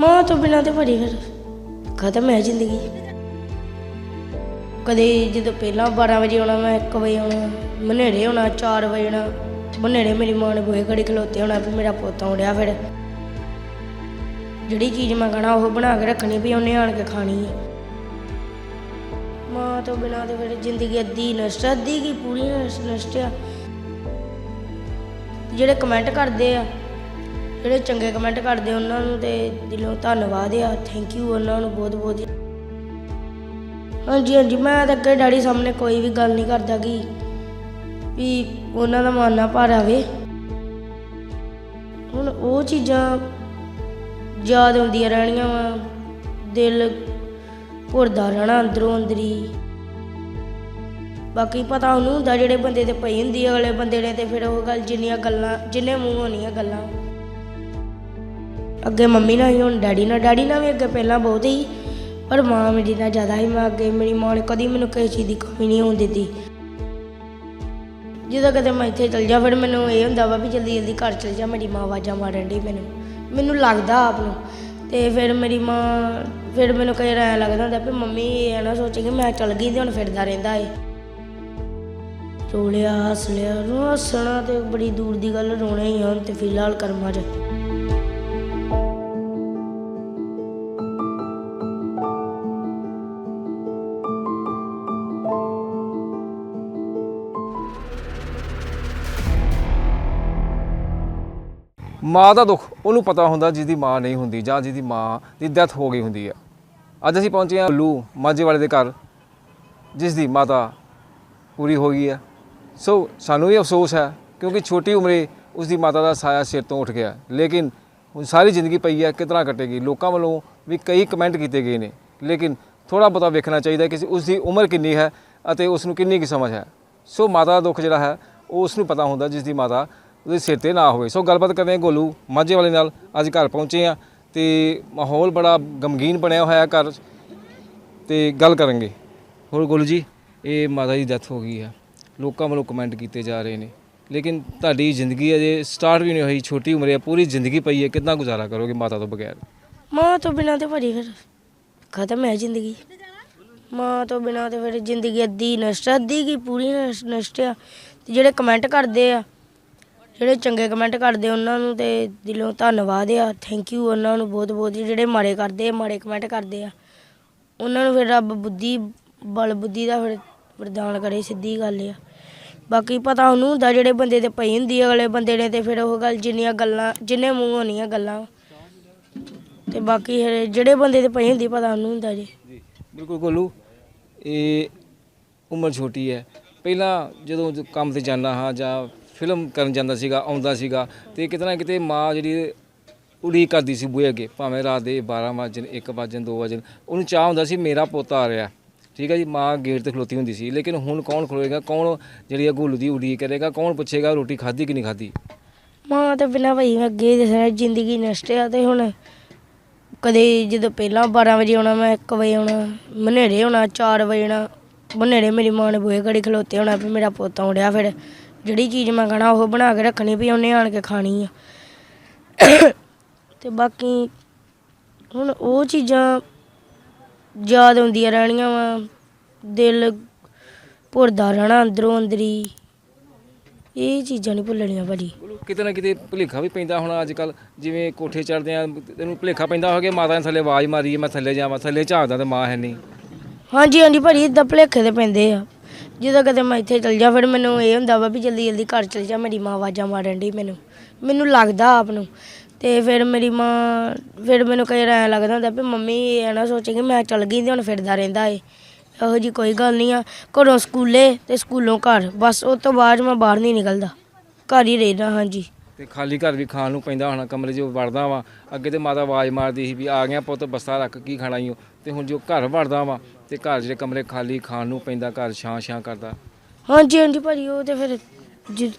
ਮਾਂ ਤੋਂ ਬਿਨਾਂ ਤੇ ਭਰੀ ਫਿਰ ਖਤਮ ਹੈ ਜ਼ਿੰਦਗੀ। ਕਦੇ ਜਦੋਂ ਪਹਿਲਾਂ 12 ਵਜੇ ਆਉਣਾ, ਮੈਂ 1 ਵਜੇ ਆਉਣਾ ਮਨੇੜੇ ਹੋਣਾ 4 ਵਜੇ ਆਉਣਾ ਮਨੇੜੇ ਮੇਰੀ ਮਾਂ ਨੇ ਬੋਏ ਘੜੀ ਖਲੋਤੇ ਹੋਣਾ ਵੀ ਮੇਰਾ ਪੁੱਤ ਆਉਂਦਿਆ ਫਿਰ। ਜਿਹੜੀ ਚੀਜ਼ ਮੈਂ ਕਹਣਾ, ਉਹ ਬਣਾ ਕੇ ਰੱਖਣੀ ਵੀ ਉਹਨੇ ਆਣ ਕੇ ਖਾਣੀ ਹੈ। ਮਾਂ ਤੋਂ ਬਿਨਾਂ ਤੇ ਫਿਰ ਜ਼ਿੰਦਗੀ ਅੱਧੀ ਨਸ਼ਟ ਅੱਧੀ ਕੀ ਪੂਰੀ ਨਸ਼ਟ ਆ। ਜਿਹੜੇ ਕਮੈਂਟ ਕਰਦੇ ਆ ਜਿਹੜੇ ਚੰਗੇ ਕਮੈਂਟ ਕਰਦੇ ਉਹਨਾਂ ਨੂੰ ਤੇ ਦਿਲੋਂ ਧੰਨਵਾਦ ਆ। ਥੈਂਕ ਯੂ ਉਹਨਾਂ ਨੂੰ ਬਹੁਤ ਬਹੁਤ। ਹਾਂਜੀ ਹਾਂਜੀ, ਮੈਂ ਤਾਂ ਅੱਗੇ ਡੈਡੀ ਸਾਹਮਣੇ ਕੋਈ ਵੀ ਗੱਲ ਨਹੀਂ ਕਰਦਾ ਕਿ ਵੀ ਉਹਨਾਂ ਦਾ ਮਨ ਨਾ ਭਰ ਆਵੇ ਹੁਣ ਉਹ ਚੀਜ਼ਾਂ ਯਾਦ ਆਉਂਦੀਆਂ ਰਹਿਣੀਆਂ ਵਾ। ਦਿਲ ਭੁਰਦਾ ਰਹਿਣਾ ਅੰਦਰੋਂ ਅੰਦਰੀ। ਬਾਕੀ ਪਤਾ ਉਹਨੂੰ ਹੁੰਦਾ ਜਿਹੜੇ ਬੰਦੇ ਤੇ ਪਈ ਹੁੰਦੀ ਅਗਲੇ ਬੰਦੇ ਨੇ ਤੇ ਫਿਰ ਉਹ ਗੱਲ ਜਿੰਨੀਆਂ ਗੱਲਾਂ, ਜਿੰਨੇ ਮੂੰਹ ਹੋਣੀਆਂ ਗੱਲਾਂ। ਅੱਗੇ ਮੰਮੀ ਨਾਲ ਹੀ, ਹੁਣ ਡੈਡੀ ਨਾਲ ਡੈਡੀ ਨਾਲ ਵੀ ਅੱਗੇ ਪਹਿਲਾਂ ਬਹੁਤ ਹੀ ਪਰ ਮਾਂ ਮੇਰੀ ਨਾਲ ਜ਼ਿਆਦਾ ਹੀ ਮੈਂ ਅੱਗੇ ਮੇਰੀ ਮਾਂ ਨੇ ਕਦੀ ਮੈਨੂੰ ਕਿਸੇ ਚੀਜ਼ ਦੀ ਕਮੀ ਨਹੀਂ ਹੋਣ ਦਿੱਤੀ। ਜਦੋਂ ਕਦੇ ਮੈਂ ਇੱਥੇ ਚਲ ਜਾ ਫਿਰ ਮੈਨੂੰ ਇਹ ਹੁੰਦਾ ਵਾ ਵੀ ਜਲਦੀ ਜਲਦੀ ਘਰ ਚਲ ਜਾ, ਮੇਰੀ ਮਾਂ ਆਵਾਜ਼ਾਂ ਮਾਰਨ ਡਈ ਮੈਨੂੰ। ਮੈਨੂੰ ਲੱਗਦਾ ਆਪ ਨੂੰ, ਤੇ ਫਿਰ ਮੇਰੀ ਮਾਂ, ਫਿਰ ਮੈਨੂੰ ਕਈ ਐਂ ਲੱਗਦਾ ਹੁੰਦਾ ਵੀ ਮੰਮੀ ਇਹ ਨਾ ਸੋਚੇ ਕਿ ਮੈਂ ਚਲ ਗਈ ਤੇ ਹੁਣ ਫਿਰਦਾ ਰਹਿੰਦਾ ਏ। ਰੋਲਿਆ, ਹੱਸ ਲਿਆ, ਰੋ ਹੱਸਣਾ ਤੇ ਬੜੀ ਦੂਰ ਦੀ ਗੱਲ, ਰੋਣਾ ਹੀ ਆ ਹੁਣ ਤੇ ਫਿਲਹਾਲ ਕਰਮਾਂ 'ਚ। ਮਾਂ ਦਾ ਦੁੱਖ, ਉਹਨੂੰ ਪਤਾ ਹੁੰਦਾ ਜਿਹਦੀ ਮਾਂ ਨਹੀਂ ਹੁੰਦੀ ਜਾਂ ਜਿਹਦੀ ਮਾਂ ਦੀ ਡੈਥ ਹੋ ਗਈ ਹੁੰਦੀ ਹੈ ਅੱਜ ਅਸੀਂ ਪਹੁੰਚੇ ਹਾਂ ਲੂ ਮਾਝੇ ਵਾਲੇ ਦੇ ਘਰ ਜਿਸ ਦੀ ਮਾਤਾ ਪੂਰੀ ਹੋ ਗਈ ਹੈ ਸੋ ਸਾਨੂੰ ਵੀ ਅਫਸੋਸ ਹੈ, ਕਿਉਂਕਿ ਛੋਟੀ ਉਮਰੇ ਉਸ ਦੀ ਮਾਤਾ ਦਾ ਸਾਇਆ ਸਿਰ ਤੋਂ ਉੱਠ ਗਿਆ। ਲੇਕਿਨ ਹੁਣ ਸਾਰੀ ਜ਼ਿੰਦਗੀ ਪਈ ਹੈ ਕਿਤਨਾ ਕੱਟੇਗੀ? ਲੋਕਾਂ ਵੱਲੋਂ ਵੀ ਕਈ ਕਮੈਂਟ ਕੀਤੇ ਗਏ ਨੇ। ਲੇਕਿਨ ਥੋੜਾ ਬਹੁਤਾ ਵੇਖਣਾ ਚਾਹੀਦਾ ਕਿ ਉਸ ਦੀ ਉਮਰ ਕਿੰਨੀ ਹੈ ਅਤੇ ਉਸ ਨੂੰ ਕਿੰਨੀ ਕੀ ਸਮਝ ਹੈ। ਸੋ ਮਾਤਾ ਦਾ ਦੁੱਖ ਜਿਹੜਾ ਹੈ, ਉਹ ਉਸ ਨੂੰ ਪਤਾ ਹੁੰਦਾ ਜਿਸ ਦੀ ਮਾਤਾ ਉਹਦੇ ਸਿਰ ਤੇ ਨਾ ਹੋਵੇ। ਸੋ ਗੱਲਬਾਤ ਕਰਦੇ ਹਾਂ ਗੋਲੂ ਮਾਝੇ ਵਾਲੇ ਨਾਲ। ਅੱਜ ਘਰ ਪਹੁੰਚੇ ਆ ਤੇ ਮਾਹੌਲ ਬੜਾ ਗਮਗੀਨ ਬਣਿਆ ਹੋਇਆ ਘਰ। ਤੇ ਗੱਲ ਕਰਾਂਗੇ। ਹੋਰ ਗੋਲੂ ਜੀ, ਇਹ ਮਾਤਾ ਦੀ ਡੈਥ ਹੋ ਗਈ ਹੈ ਲੋਕਾਂ ਵੱਲੋਂ ਕਮੈਂਟ ਕੀਤੇ ਜਾ ਰਹੇ ਨੇ। ਲੇਕਿਨ ਤੁਹਾਡੀ ਜ਼ਿੰਦਗੀ ਅਜੇ ਸਟਾਰਟ ਵੀ ਨਹੀਂ ਹੋਈ, ਛੋਟੀ ਉਮਰ ਹੈ ਪੂਰੀ ਜ਼ਿੰਦਗੀ ਪਈ ਹੈ। ਕਿੰਨਾ ਗੁਜ਼ਾਰਾ ਕਰੋਗੇ ਮਾਤਾ ਤੋਂ ਬਗੈਰ? ਮਾਂ ਤੋਂ ਬਿਨਾਂ ਤੇ ਭਰੀ ਫਿਰ। ਖਤਮ ਹੈ ਜ਼ਿੰਦਗੀ। ਮਾਂ ਤੋਂ ਬਿਨਾਂ ਤੇ ਫਿਰ ਜ਼ਿੰਦਗੀ ਅੱਧੀ ਨਸ਼ਟ ਅੱਧੀ ਕੀ ਪੂਰੀ ਨਸ਼ਟ ਆ। ਤੇ ਜਿਹੜੇ ਕਮੈਂਟ ਕਰਦੇ ਆ ਜਿਹੜੇ ਚੰਗੇ ਕਮੈਂਟ ਕਰਦੇ ਉਹਨਾਂ ਨੂੰ ਤੇ ਦਿਲੋਂ ਧੰਨਵਾਦ ਆ। ਥੈਂਕ ਯੂ ਉਹਨਾਂ ਨੂੰ ਬਹੁਤ ਬਹੁਤ ਜਿਹੜੇ ਮਾੜੇ ਕਰਦੇ, ਮਾੜੇ ਕਮੈਂਟ ਕਰਦੇ ਆ। ਉਹਨਾਂ ਨੂੰ ਫਿਰ ਰੱਬ ਬੁੱਧੀ, ਬਲ ਬੁੱਧੀ ਦਾ ਫਿਰ ਵਰਦਾਨ ਕਰੇ, ਸਿੱਧੀ ਗੱਲ ਆ। ਬਾਕੀ ਪਤਾ ਉਹਨੂੰ ਹੁੰਦਾ ਜਿਹੜੇ ਬੰਦੇ ਤੇ ਪਈ ਹੁੰਦੀ ਅਗਲੇ ਬੰਦੇ ਨੇ ਤੇ ਫਿਰ ਉਹ ਗੱਲ ਜਿੰਨੀਆਂ ਗੱਲਾਂ, ਜਿੰਨੇ ਮੂੰਹ ਹੋਣੀਆਂ ਗੱਲਾਂ। ਤੇ ਬਾਕੀ ਫਿਰ ਜਿਹੜੇ ਬੰਦੇ ਤੇ ਪਈ ਹੁੰਦੀ ਪਤਾ ਉਹਨੂੰ ਹੁੰਦਾ ਜੀ। ਜੀ, ਬਿਲਕੁਲ ਗੋਲੂ, ਇਹ ਉਮਰ ਛੋਟੀ ਹੈ। ਪਹਿਲਾਂ ਜਦੋਂ ਕੰਮ ਤੇ ਜਾਂਦਾ ਹਾਂ ਜਾਂ ਫਿਲਮ ਕਰਨ ਜਾਂਦਾ ਸੀਗਾ, ਆਉਂਦਾ ਸੀਗਾ ਤੇ ਕਿਤੇ ਨਾ ਕਿਤੇ ਮਾਂ ਜਿਹੜੀ ਉਡੀਕ ਕਰਦੀ ਸੀ ਬੂਹੇ ਅੱਗੇ, ਭਾਵੇਂ ਰਾਤ ਦੇ 12 ਵਜੇ 1 ਵਜੇ 2 ਵਜੇ ਉਹਨੂੰ ਚਾਹ ਹੁੰਦਾ ਸੀ ਮੇਰਾ ਪੁੱਤ ਆ ਰਿਹਾ। ਠੀਕ ਹੈ ਜੀ, ਮਾਂ ਗੇਟ ਤੇ ਖਲੋਤੀ ਹੁੰਦੀ ਸੀ, ਲੇਕਿਨ ਹੁਣ ਕੌਣ ਖਲੋਏਗਾ, ਕੌਣ ਜਿਹੜੀ ਆ ਗੋਲੂ ਦੀ ਉਡੀਕ ਕਰੇਗਾ, ਕੌਣ ਪੁੱਛੇਗਾ ਰੋਟੀ ਖਾਧੀ ਕਿ ਨਹੀਂ ਖਾਧੀ? ਮਾਂ ਤਾਂ ਬਿਨਾਂ ਭਾਈ ਮੈਂ ਅੱਗੇ ਹੀ ਜ਼ਿੰਦਗੀ ਨਸ਼ਟ ਆ ਤੇ ਹੁਣ ਕਦੇ ਜਦੋਂ ਪਹਿਲਾਂ 12 ਵਜੇ ਆਉਣਾ, ਮੈਂ 1 ਵਜੇ ਆਉਣਾ ਮਨੇੜੇ ਹੋਣਾ 4 ਵਜੇ ਆਉਣਾ ਮਨੇੜੇ ਮੇਰੀ ਮਾਂ ਨੇ ਬੂਹੇ ਘੜੀ ਖਲੋਤੇ ਹੋਣਾ ਵੀ ਮੇਰਾ ਪੋਤਾ ਆਉਂਦਿਆ ਫਿਰ। ਜਿਹੜੀ ਚੀਜ਼ ਮੈਂ ਕਹਣਾ ਉਹ ਬਣਾ ਕੇ ਰੱਖਣੀ ਵੀ ਉਹਨੇ ਆਣ ਕੇ ਖਾਣੀ ਆ। ਤੇ ਬਾਕੀ ਹੁਣ ਉਹ ਚੀਜ਼ਾਂ ਯਾਦ ਆਉਂਦੀਆਂ ਰਹਿਣੀਆਂ ਵਾ। ਦਿਲ ਭੁਰਦਾ ਰਹਿਣਾ ਅੰਦਰੋਂ ਅੰਦਰੀ। ਇਹ ਚੀਜ਼ਾਂ ਨਹੀਂ ਭੁੱਲਣੀਆਂ ਭਾਜੀ। ਕਿਤੇ ਨਾ ਕਿਤੇ ਭੁਲੇਖਾ ਵੀ ਪੈਂਦਾ ਹੁਣ ਅੱਜ ਕੱਲ ਜਿਵੇਂ ਕੋਠੇ ਚੜਦੇ ਆ ਤੈਨੂੰ ਭੁਲੇਖਾ ਪੈਂਦਾ ਹੋ ਗਿਆ ਮਾਤਾ ਨੇ ਥੱਲੇ ਆਵਾਜ਼ ਮਾਰੀ ਮੈਂ ਥੱਲੇ ਜਾਵਾਂ ਥੱਲੇ ਝਾਕਦਾ ਤੇ ਮਾਂ ਹੈ ਨਹੀਂ। ਹਾਂਜੀ ਹਾਂਜੀ ਭਾਜੀ ਇਦਾਂ ਭੁਲੇਖੇ ਤੇ ਪੈਂਦੇ ਆ। ਜਦੋਂ ਕਦੇ ਮੈਂ ਇੱਥੇ ਚਲ ਜਾ, ਫਿਰ ਮੈਨੂੰ ਇਹ ਹੁੰਦਾ ਵਾ ਵੀ ਜਲਦੀ ਜਲਦੀ ਘਰ ਚਲ ਜਾ, ਮੇਰੀ ਮਾਂ ਆਵਾਜ਼ਾਂ ਮਾਰਨ ਡਈ ਮੈਨੂੰ। ਮੈਨੂੰ ਲੱਗਦਾ ਆਪ ਨੂੰ। ਤੇ ਫਿਰ ਮੇਰੀ ਮਾਂ, ਫਿਰ ਮੈਨੂੰ ਕਈ ਐਂ ਲੱਗਦਾ ਹੁੰਦਾ ਵੀ ਮੰਮੀ ਇਹ ਨਾ ਸੋਚੇ ਕਿ ਮੈਂ ਚਲ ਗਈ ਤੇ ਹੁਣ ਫਿਰਦਾ ਰਹਿੰਦਾ ਏ। ਇਹੋ ਜੀ ਕੋਈ ਗੱਲ ਨਹੀਂ ਆ। ਘਰੋਂ ਸਕੂਲੇ ਤੇ ਸਕੂਲੋਂ ਘਰ। ਬਸ ਉਸ ਤੋਂ ਬਾਅਦ ਮੈਂ ਬਾਹਰ ਨਹੀਂ ਨਿਕਲਦਾ। ਘਰ ਹੀ ਰਹਿਣਾ ਹਾਂਜੀ। ਤੇ ਖਾਲੀ ਘਰ ਵੀ ਖਾਣ ਨੂੰ ਪੈਂਦਾ ਹੋਣਾ, ਕਮਰੇ 'ਚ ਵੜਦਾ ਵਾ। ਅੱਗੇ ਤੇ ਮਾਤਾ ਆਵਾਜ਼ ਮਾਰਦੀ ਸੀ ਵੀ ਆ ਗਿਆ ਪੁੱਤ, ਬਸਤਾ ਰੱਖ, ਕੀ ਖਾਣਾ ਈ ਓ? ਤੇ ਹੁਣ ਜੋ ਘਰ ਵੜਦਾ ਵਾ ਤੇ ਘਰ ਜਿਹੜੇ ਕਮਰੇ ਖਾਲੀ ਖਾਣ ਨੂੰ ਪੈਂਦਾ ਘਰ ਛਾਂ ਛਾਂ ਕਰਦਾ? ਹਾਂਜੀ ਹਾਂਜੀ ਭਾਜੀ ਉਹ ਤੇ ਫਿਰ ਜਿ-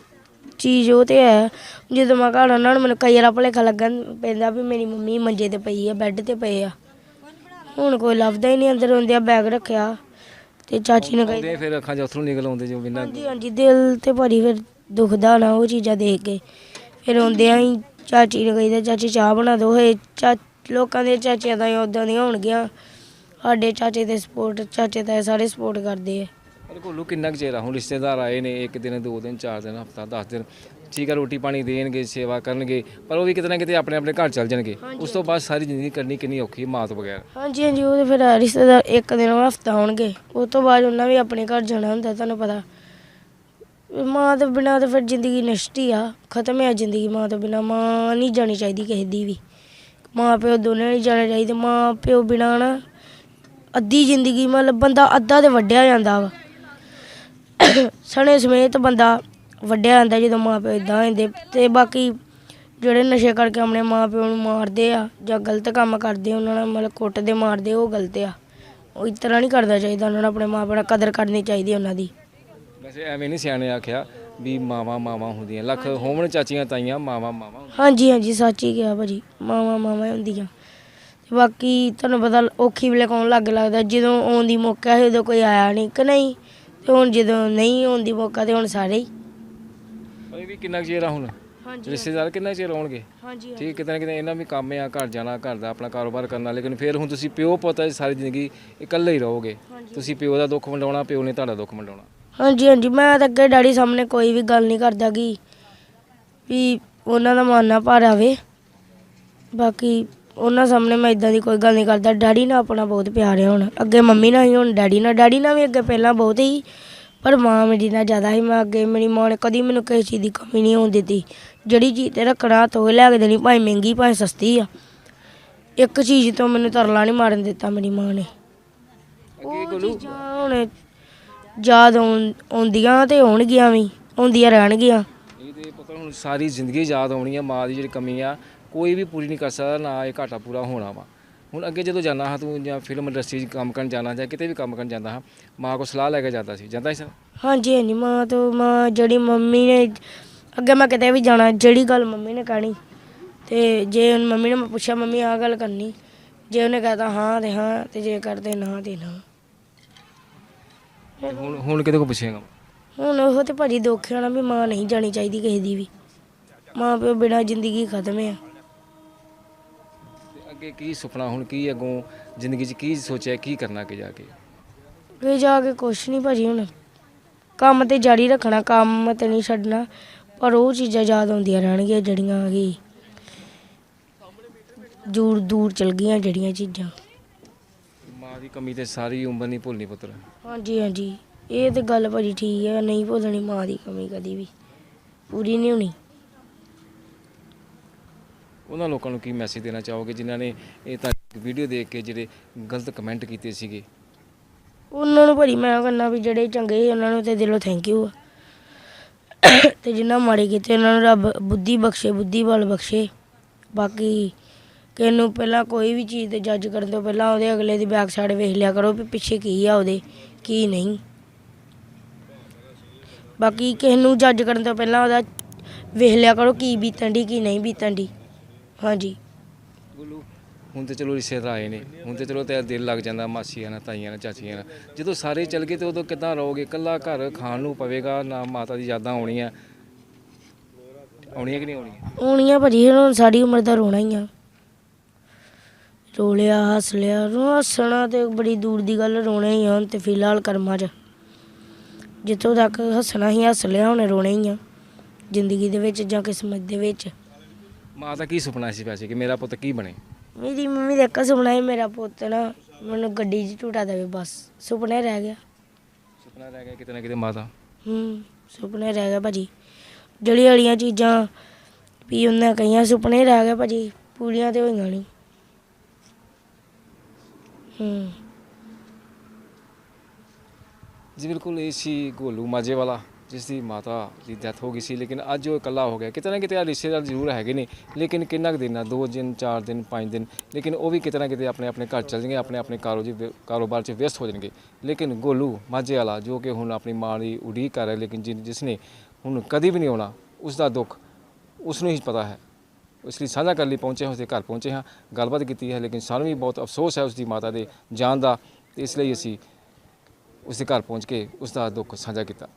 ਚੀਜ਼ ਉਹ ਤੇ ਹੈ। ਜਦੋਂ ਮੈਂ ਘਰ ਉਹਨਾਂ ਨੂੰ ਮੈਨੂੰ ਕਈ ਵਾਰ ਭੁਲੇਖਾ ਲੱਗਣ ਪੈਂਦਾ ਵੀ ਮੇਰੀ ਮੰਮੀ ਮੰਜੇ ਤੇ ਪਈ ਆ ਬੈੱਡ ਤੇ ਪਏ ਆ। ਹੁਣ ਕੋਈ ਲੱਭਦਾ ਹੀ ਨਹੀਂ ਅੰਦਰ ਹੁੰਦਿਆ ਬੈਗ ਰੱਖਿਆ। ਤੇ ਚਾਚੀ ਨੇ ਕਹੀ ਆਉਂਦੇ ਫਿਰ ਅੱਖਾਂ 'ਚ ਅਥਰੂ ਨਿਕਲ ਆਉਂਦੇ ਜੋ ਬਿਨਾਂ ਹਾਂਜੀ ਹਾਂਜੀ ਦਿਲ ਤੇ ਭਾਰੀ ਫਿਰ ਦੁਖਦਾ ਨਾ ਉਹ ਚੀਜ਼ਾਂ ਦੇਖ ਕੇ। ਫਿਰ ਆਉਂਦਿਆਂ ਹੀ ਚਾਚੀ ਨੇ ਕਹੀਦਾ ਚਾਚੀ ਚਾਹ ਬਣਾ ਦਿਓ ਹੇ ਚਾ ਲੋਕਾਂ ਦੇ ਚਾਚਿਆਂ ਦਾ ਉਦਾਂ ਦੀਆਂ ਹੋਣਗੀਆਂ। ਸਾਡੇ ਚਾਚੇ ਦੇ ਸਪੋਰਟ ਚਾਚੇ ਤਾਏ ਸਾਰੇ ਸਪੋਰਟ ਕਰਦੇ ਆ। ਕੋਲੂ ਕਿੰਨਾ ਕੁ ਆ? ਹੁਣ ਰਿਸ਼ਤੇਦਾਰ ਆਏ ਨੇ ਇੱਕ ਦਿਨ ਦੋ ਦਿਨ ਚਾਰ ਦਿਨ ਹਫਤਾ 10 ਦਿਨ। ਠੀਕ ਆ ਰੋਟੀ ਪਾਣੀ ਦੇਣਗੇ ਸੇਵਾ ਕਰਨਗੇ ਪਰ ਉਹ ਵੀ ਕਿਤੇ ਨਾ ਕਿਤੇ ਆਪਣੇ ਆਪਣੇ ਘਰ ਚੱਲ ਜਾਣਗੇ। ਉਸ ਤੋਂ ਬਾਅਦ ਸਾਰੀ ਜ਼ਿੰਦਗੀ ਕਰਨੀ ਕਿੰਨੀ ਔਖੀ ਹੈ ਮਾਂ ਤੋਂ ਬਗੈਰ ਹਾਂਜੀ ਹਾਂਜੀ ਉਹ ਤੇ ਫਿਰ ਰਿਸ਼ਤੇਦਾਰ ਇੱਕ ਦਿਨ ਹਫਤਾ ਹੋਣਗੇ। ਉਸ ਤੋਂ ਬਾਅਦ ਉਹਨਾਂ ਵੀ ਆਪਣੇ ਘਰ ਜਾਣਾ ਹੁੰਦਾ ਤੁਹਾਨੂੰ ਪਤਾ। ਮਾਂ ਤੋਂ ਬਿਨਾਂ ਤਾਂ ਫਿਰ ਜ਼ਿੰਦਗੀ ਨਸ਼ਟ ਹੀ ਆ। ਖਤਮ ਹੈ ਜ਼ਿੰਦਗੀ ਮਾਂ ਤੋਂ ਬਿਨਾਂ। ਮਾਂ ਨਹੀਂ ਜਾਣੀ ਚਾਹੀਦੀ ਕਿਸੇ ਦੀ ਵੀ। ਮਾਂ ਪਿਓ ਦੋਨੇ ਨਹੀਂ ਜਾਣੇ ਚਾਹੀਦੇ। ਮਾਂ ਪਿਓ ਬਿਨਾਂ ਨਾ ਅੱਧੀ ਜ਼ਿੰਦਗੀ ਮਤਲਬ ਬੰਦਾ ਅੱਧਾ ਤੇ ਵੱਡਿਆ ਜਾਂਦਾ ਵਾ। ਸਣੇ ਸਮੇਤ ਬੰਦਾ ਵੱਡਿਆ ਜਾਂਦਾ ਜਦੋਂ ਮਾਂ ਪਿਓ ਇਦਾਂ ਹੁੰਦੇ ਤੇ ਬਾਕੀ ਜਿਹੜੇ ਨਸ਼ੇ ਕਰਕੇ ਆਪਣੇ ਮਾਂ ਪਿਓ ਨੂੰ ਮਾਰਦੇ ਆ ਜਾਂ ਗਲਤ ਕੰਮ ਕਰਦੇ ਉਹਨਾਂ ਨਾਲ ਮਤਲਬ ਕੁੱਟਦੇ ਮਾਰਦੇ ਉਹ ਗਲਤ ਆ। ਉਹ ਇਸ ਤਰ੍ਹਾਂ ਨਹੀਂ ਕਰਨਾ ਚਾਹੀਦਾ ਉਹਨਾਂ ਨੂੰ ਆਪਣੇ ਮਾਂ ਪਿਓ ਨਾਲ ਕਦਰ ਕਰਨੀ ਚਾਹੀਦੀ ਉਹਨਾਂ ਦੀ। ਵੈਸੇ ਐਵੇਂ ਨਹੀਂ ਸਿਆਣੇ ਆਖਿਆ ਵੀ ਮਾਵਾਂ ਮਾਵਾਂ ਹੁੰਦੀਆਂ। ਲੱਖ ਹੋਵਣ ਚਾਚੀਆਂ ਤਾਈਆਂ ਮਾਵਾਂ ਮਾਵਾਂ। ਹਾਂਜੀ ਹਾਂਜੀ ਸੱਚ ਹੀ ਕਿਹਾ ਭਾਜੀ। ਮਾਵਾਂ ਮਾਵਾਂ ਹੁੰਦੀਆਂ। ਬਾਕੀ ਤੁਹਾਨੂੰ ਪਤਾ ਔਖੀ ਵੇਲੇ ਕੌਣ ਲੱਗ ਲੱਗਦਾ ਜਦੋਂ ਆਉਣ ਦੀ ਮੌਕਾ ਸੀ ਉਦੋਂ ਕੋਈ ਆਇਆ ਨਹੀਂ ਕਿ ਨਹੀਂ ਤੇ ਹੁਣ ਜਦੋਂ ਨਹੀਂ ਆਉਣ ਦੀ ਮੌਕਾ ਤੇ ਹੁਣ ਸਾਰੇ ਹੀ। ਇਹ ਵੀ ਕਿੰਨਾ ਕੁ ਚਿਰ ਆ ਹੁਣ? ਹਾਂਜੀ ਰਿਸ਼ਤੇਦਾਰ ਕਿੰਨਾ ਚਿਰ ਆਉਣਗੇ? ਹਾਂਜੀ ਠੀਕ ਕਿਤੇ ਨਾ ਕਿਤੇ ਇਹਨਾਂ ਵੀ ਕੰਮ ਆ ਘਰ ਜਾਣਾ ਘਰ ਦਾ ਆਪਣਾ ਕਾਰੋਬਾਰ ਕਰਨਾ ਲੇਕਿਨ ਫਿਰ ਹੁਣ ਤੁਸੀਂ ਪਿਓ ਪੁੱਤ ਸਾਰੀ ਜ਼ਿੰਦਗੀ ਇਕੱਲੇ ਹੀ ਰਹੋਗੇ। ਤੁਸੀਂ ਪਿਓ ਦਾ ਦੁੱਖ ਵੰਡਾਉਣਾ ਪਿਓ ਨੇ ਤੁਹਾਡਾ ਦੁੱਖ ਵੰਡਾਉਣਾ। ਹਾਂਜੀ ਹਾਂਜੀ। ਮੈਂ ਤਾਂ ਅੱਗੇ ਡੈਡੀ ਸਾਹਮਣੇ ਕੋਈ ਵੀ ਗੱਲ ਨਹੀਂ ਕਰਦਾ ਕਿ ਵੀ ਉਹਨਾਂ ਦਾ ਮਨ ਨਾ ਭਰ ਆਵੇ। ਬਾਕੀ ਉਹਨਾਂ ਸਾਹਮਣੇ ਮੈਂ ਇਦਾਂ ਦੀ ਕੋਈ ਗੱਲ ਨਹੀਂ ਕਰਦਾ। ਡੈਡੀ ਨਾਲ ਆਪਣਾ ਬਹੁਤ ਪਿਆਰ ਹੈ ਹੁਣ। ਅੱਗੇ ਮੰਮੀ ਨਾਲ ਹੀ ਹੁਣ ਡੈਡੀ ਨਾਲ। ਡੈਡੀ ਨਾਲ ਵੀ ਅੱਗੇ ਪਹਿਲਾਂ ਬਹੁਤ ਹੀ ਪਰ ਮਾਂ ਮੇਰੀ ਨਾਲ ਜ਼ਿਆਦਾ ਹੀ ਮੈਂ ਅੱਗੇ ਮੇਰੀ ਮਾਂ ਨੇ ਕਦੀ ਮੈਨੂੰ ਕਿਸੇ ਚੀਜ਼ ਦੀ ਕਮੀ ਨਹੀਂ ਹੋਣ ਦਿੱਤੀ। ਜਿਹੜੀ ਚੀਜ਼ ਤੇ ਰੱਖਣਾ ਤੋ ਲਿਆ ਕੇ ਦੇਣੀ ਭਾਵੇਂ ਮਹਿੰਗੀ ਭਾਵੇਂ ਸਸਤੀ ਆ। ਇੱਕ ਚੀਜ਼ ਤੋਂ ਮੈਨੂੰ ਤਰਲਾ ਨਹੀਂ ਮਾਰਨ ਦਿੱਤਾ ਮੇਰੀ ਮਾਂ ਨੇ। ਅੱਗੇ ਗੋਲੂ ਹੁਣ ਯਾਦ ਆਉਂਦੀਆਂ ਤੇ ਹੋਣਗੀਆਂ ਵੀ ਆਉਂਦੀਆਂ ਰਹਿਣਗੀਆਂ। ਇਹ ਤੇ ਪਤਾ ਹੁਣ ਸਾਰੀ ਜ਼ਿੰਦਗੀ ਯਾਦ ਆਉਣੀ ਆ ਮਾਂ ਦੀ ਜਿਹੜੀ ਕਮੀ ਆ ਕੋਈ ਵੀ ਪੂਰੀ ਨਹੀਂ ਕਰ ਸਕਦਾ ਨਾ ਇਹ ਘਾਟਾ ਪੂਰਾ ਹੋਣਾ ਵਾ। ਹੁਣ ਅੱਗੇ ਜਦੋਂ ਜਾਣਾ ਹਾਂ ਤੂੰ ਜਾਂ ਫਿਲਮ ਇੰਡਸਟਰੀ 'ਚ ਕੰਮ ਕਰਨ ਜਾਣਾ ਜਾਂ ਕਿਤੇ ਵੀ ਕੰਮ ਕਰਨ ਜਾਂਦਾ ਹਾਂ ਮਾਂ ਕੋ ਸਲਾਹ ਲੈ ਕੇ ਜਾਂਦਾ ਸੀ। ਜਾਂਦਾ ਸੀ ਹਾਂਜੀ ਹਾਂਜੀ ਮਾਂ ਤੋਂ ਮਾਂ ਜਿਹੜੀ ਮੰਮੀ ਨੇ ਅੱਗੇ ਮੈਂ ਕਿਤੇ ਵੀ ਜਾਣਾ ਜਿਹੜੀ ਗੱਲ ਮੰਮੀ ਨੇ ਕਹਿਣੀ ਤੇ ਜੇ ਹੁਣ ਮੰਮੀ ਨੇ ਮੈਂ ਪੁੱਛਿਆ ਮੰਮੀ ਆਹ ਗੱਲ ਕਰਨੀ। ਜੇ ਉਹਨੇ ਕਹਤਾ ਹਾਂ ਤੇ ਹਾਂ ਤੇ ਜੇ ਕਰਦੇ ਨਾ ਤੇ ਨਾ। ਤੇ ਹੁਣ ਹੁਣ ਕਿਤੇ ਕੋ ਪੁੱਛੇਗਾ? ਹੁਣ ਉਹ ਤੇ ਭਾਜੀ ਦੁੱਖ ਆ ਨਾ ਵੀ ਮਾਂ ਨਹੀਂ ਜਾਣੀ ਚਾਹੀਦੀ ਕਿਸੇ ਦੀ ਵੀ। ਮਾਂ ਪਿਓ ਬਿਨਾਂ ਜ਼ਿੰਦਗੀ ਖਤਮ ਆ। ਅੱਗੇ ਕੀ ਸੁਪਨਾ ਹੁਣ ਕੀ ਅੱਗੋਂ ਜ਼ਿੰਦਗੀ 'ਚ ਕੀ ਸੋਚਿਆ ਕੀ ਕਰਨਾ ਅੱਗੇ ਜਾ ਕੇ? ਵੇ ਜਾ ਕੇ ਕੁਛ ਨਹੀਂ ਭਾਜੀ ਹੁਣ। ਕੰਮ ਤੇ ਜਾਰੀ ਰੱਖਣਾ ਕੰਮ ਤੇ ਨਹੀਂ ਛੱਡਣਾ ਪਰ ਉਹ ਚੀਜ਼ਾਂ ਯਾਦ ਆਉਂਦੀਆਂ ਰਹਿਣਗੀਆਂ ਜਿਹੜੀਆਂ ਕਿ ਦੂਰ ਦੂਰ ਚਲ ਗਈਆਂ ਜਿਹੜੀਆਂ ਚੀਜ਼ਾਂ। ਮਾਂ ਦੀ ਕਮੀ ਤੇ ਸਾਰੀ ਉਮਰ ਨਹੀਂ ਭੁੱਲਣੀ ਪੁੱਤਰ। ਹਾਂਜੀ ਹਾਂਜੀ। ਇਹ ਤੇ ਗੱਲ ਭਾਜੀ ਠੀਕ ਹੈ ਨਹੀਂ ਭੁੱਲਣੀ ਮਾਂ ਦੀ ਕਮੀ ਕਦੀ ਵੀ। ਪੂਰੀ ਨਹੀਂ ਹੋਣੀ। ਉਹਨਾਂ ਲੋਕਾਂ ਨੂੰ ਕੀ ਮੈਸੇਜ ਦੇਣਾ ਚਾਹੋਗੇ ਜਿਨ੍ਹਾਂ ਨੇ ਇਹ ਤਾਂ ਵੀਡੀਓ ਦੇਖ ਕੇ ਜਿਹੜੇ ਗਲਤ ਕਮੈਂਟ ਕੀਤੇ ਸੀਗੇ? ਉਹਨਾਂ ਨੂੰ ਭਾਜੀ ਮੈਂ ਕਹਿੰਦਾ ਵੀ ਜਿਹੜੇ ਚੰਗੇ ਸੀ ਉਹਨਾਂ ਨੂੰ ਤੇ ਦਿਲੋਂ ਥੈਂਕ ਯੂ ਆ। ਤੇ ਜਿਨ੍ਹਾਂ ਮਾੜੇ ਕੀਤੇ ਉਹਨਾਂ ਨੂੰ ਰੱਬ ਬੁੱਧੀ ਬਖਸ਼ੇ, ਬੁੱਧੀ ਬਲ ਬਖਸ਼ੇ। ਬਾਕੀ ਕਿਸੇ ਨੂੰ ਪਹਿਲਾਂ ਕੋਈ ਵੀ ਚੀਜ਼ ਤੇ ਜੱਜ ਕਰਨ ਤੋਂ ਪਹਿਲਾਂ ਉਹਦੇ ਅਗਲੇ ਦੀ ਬੈਕ ਸਾਈਡ ਵੇਖ ਲਿਆ ਕਰੋ ਵੀ ਪਿੱਛੇ ਕੀ ਆ ਉਹਦੇ, ਕੀ ਨਹੀਂ। ਬਾਕੀ ਕਿਸੇ ਨੂੰ ਜੱਜ ਕਰਨ ਤੋਂ ਪਹਿਲਾਂ ਉਹਦਾ ਵੇਖ ਲਿਆ ਕਰੋ ਕੀ ਬੀਤਣ ਦੀ ਕੀ ਨਹੀਂ ਬੀਤਣ ਦੀ ਹਾਂਜੀ। ਬੋਲੂ ਹੁਣ ਤੇ ਚਲੋ ਰਿਸ਼ਤੇਦਾਰ ਆਏ ਨੇ। ਹੁਣ ਤੇ ਚਲੋ ਤੇ ਦਿਲ ਲੱਗ ਜਾਂਦਾ ਮਾਸੀਆਂ ਨਾਲ ਤਾਈਆਂ ਨਾਲ ਚਾਚੀਆਂ ਨਾਲ। ਜਦੋਂ ਸਾਰੇ ਚਲ ਗਏ ਤੇ ਉਦੋਂ ਕਿੱਦਾਂ ਰਹੋਗੇ? ਇਕੱਲਾ ਘਰ ਖਾਣ ਨੂੰ ਪਵੇਗਾ ਨਾ ਮਾਤਾ ਦੀ ਯਾਦਾਂ ਆਉਣੀਆਂ? ਆਉਣੀਆਂ ਕਿ ਨਹੀਂ ਆਉਣੀਆਂ? ਹੋਣੀਆਂ ਭਾਜੀ ਹੁਣ ਸਾਰੀ ਉਮਰ ਦਾ ਰੋਣਾ ਹੀ ਆ। ਰੋ ਲਿਆ ਹੱਸ ਲਿਆ ਹੱਸਣਾ ਤੇ ਬੜੀ ਦੂਰ ਦੀ ਗੱਲ ਰੋਣਾ ਹੀ ਆ ਹੁਣ ਤੇ ਫਿਲਹਾਲ ਕਰਮਾਂ 'ਚ। ਜਿੱਥੋਂ ਤੱਕ ਹੱਸਣਾ ਹੀ ਹੱਸ ਲਿਆ ਹੁਣ ਰੋਣਾ ਹੀ ਆ। ਜ਼ਿੰਦਗੀ ਦੇ ਵਿੱਚ ਜਾਂ ਕਿਸਮਤ ਦੇ ਵਿੱਚ। ਮਾਂ ਦਾ ਕੀ ਸੁਪਨਾ ਸੀ ਵੈਸੇ ਕਿ ਮੇਰਾ ਪੁੱਤ ਕੀ ਬਣੇ? ਮੇਰੀ ਮੰਮੀ ਦਾ ਇੱਕ ਸੁਪਨਾ ਸੀ ਮੇਰਾ ਪੁੱਤ ਨਾ ਮੈਨੂੰ ਗੱਡੀ 'ਚ ਝੂਟਾ ਦੇਵੇ ਬਸ। ਸੁਪਨਾ ਹੀ ਰਹਿ ਗਿਆ। ਸੁਪਨਾ ਰਹਿ ਗਿਆ ਕਿਤੇ ਨਾ ਕਿਤੇ ਮਾਤਾ। ਹੂੰ ਸੁਪਨੇ ਰਹਿ ਗਏ ਭਾਜੀ। ਜਿਹੜੀ ਵਾਲੀਆਂ ਚੀਜ਼ਾਂ ਵੀ ਉਹਨਾਂ ਕਈਆਂ ਸੁਪਨੇ ਰਹਿ ਗਏ ਭਾਜੀ। ਪੂਰੀਆਂ ਤੇ ਹੋਈਆਂ ਨਹੀਂ। ਹੂੰ। ਜੀ ਬਿਲਕੁਲ ਇਹ ਸੀ ਗੋਲੂ ਮਾਝੇ ਵਾਲਾ। ਜਿਸ ਦੀ ਮਾਤਾ ਦੀ ਡੈਥ ਹੋ ਗਈ ਸੀ, ਲੇਕਿਨ ਅੱਜ ਉਹ ਇਕੱਲਾ ਹੋ ਗਿਆ। ਕਿਤੇ ਨਾ ਕਿਤੇ ਆ ਰਿਸ਼ਤੇਦਾਰ ਜ਼ਰੂਰ ਹੈਗੇ ਨੇ, ਲੇਕਿਨ ਕਿੰਨਾ ਕੁ ਦਿਨ ਆ? ਦੋ ਦਿਨ, ਚਾਰ ਦਿਨ, ਪੰਜ ਦਿਨ? ਲੇਕਿਨ ਉਹ ਵੀ ਕਿਤੇ ਨਾ ਕਿਤੇ ਆਪਣੇ ਆਪਣੇ ਘਰ ਚੱਲ ਜਾਣਗੇ, ਆਪਣੇ ਆਪਣੇ ਕਾਰੋਜੀ ਕਾਰੋਬਾਰ 'ਚ ਵਿਅਸਤ ਹੋ ਜਾਣਗੇ। ਲੇਕਿਨ ਗੋਲੂ ਮਾਝੇ ਵਾਲਾ ਜੋ ਕਿ ਹੁਣ ਆਪਣੀ ਮਾਂ ਦੀ ਉਡੀਕ ਕਰ ਰਿਹਾ, ਲੇਕਿਨ ਜਿ- ਜਿਸ ਨੇ ਹੁਣ ਕਦੀ ਵੀ ਨਹੀਂ ਆਉਣਾ ਉਸ ਦਾ ਦੁੱਖ ਉਸ ਨੂੰ ਹੀ ਪਤਾ ਹੈ। ਇਸ ਲਈ ਸਾਂਝਾ ਕਰਨ ਲਈ ਪਹੁੰਚੇ ਹਾਂ, ਉਸਦੇ ਘਰ ਪਹੁੰਚੇ ਹਾਂ। ਗੱਲਬਾਤ ਕੀਤੀ ਹੈ, ਲੇਕਿਨ ਸਾਨੂੰ ਵੀ ਬਹੁਤ ਅਫਸੋਸ ਹੈ ਉਸ ਦੀ ਮਾਤਾ ਦੇ ਜਾਣ ਦਾ, ਤੇ ਇਸ ਲਈ ਅਸੀਂ ਉਸਦੇ ਘਰ ਪਹੁੰਚ ਕੇ ਉਸ ਦਾ ਦੁੱਖ ਸਾਂਝਾ ਕੀਤਾ।